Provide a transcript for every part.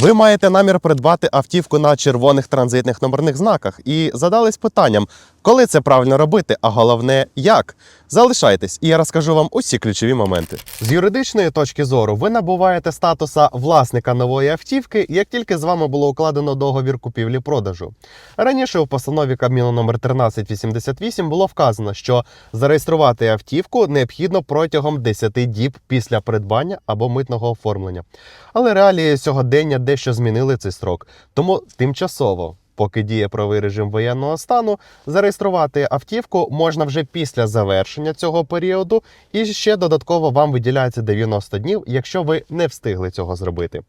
Ви маєте намір придбати автівку на червоних транзитних номерних знаках і задались питанням, коли це правильно робити, а головне, як. Залишайтесь, і я розкажу вам усі ключові моменти. З юридичної точки зору, ви набуваєте статуса власника нової автівки, як тільки з вами було укладено договір купівлі-продажу. Раніше у постанові Кабміну номер 1388 було вказано, що зареєструвати автівку необхідно протягом 10 діб після придбання або митного оформлення. Але реалії сьогодення дещо змінили цей строк, тому тимчасово. Поки діє правий режим воєнного стану, зареєструвати автівку можна вже після завершення цього періоду, і ще додатково вам виділяється 90 днів, якщо ви не встигли цього зробити.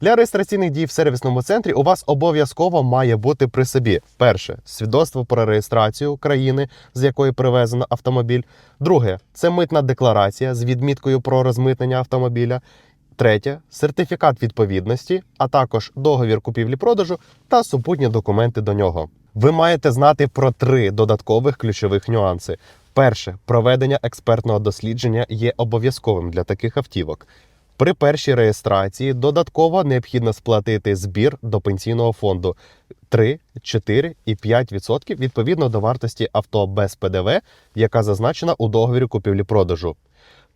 Для реєстраційних дій в сервісному центрі у вас обов'язково має бути при собі перше свідоцтво про реєстрацію країни, з якої привезено автомобіль. Друге це митна декларація з відміткою про розмитнення автомобіля. Третє сертифікат відповідності, а також договір купівлі-продажу та супутні документи до нього. Ви маєте знати про три додаткових ключових нюанси. Перше, проведення експертного дослідження є обов'язковим для таких автівок. При першій реєстрації додатково необхідно сплатити збір до пенсійного фонду 3, 4 і 5% відповідно до вартості авто без ПДВ, яка зазначена у договорі купівлі-продажу.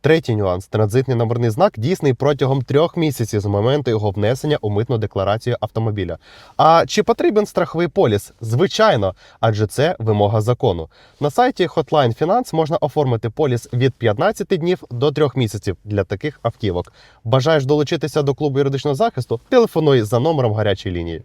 Третій нюанс: транзитний номерний знак дійсний протягом трьох місяців з моменту його внесення у митну декларацію автомобіля. А чи потрібен страховий поліс? Звичайно, адже це вимога закону. На сайті Hotline Finance можна оформити поліс від 15 днів до 3 місяців для таких автівок. Бажаєш долучитися до клубу юридичного захисту? Телефонуй за номером гарячої лінії.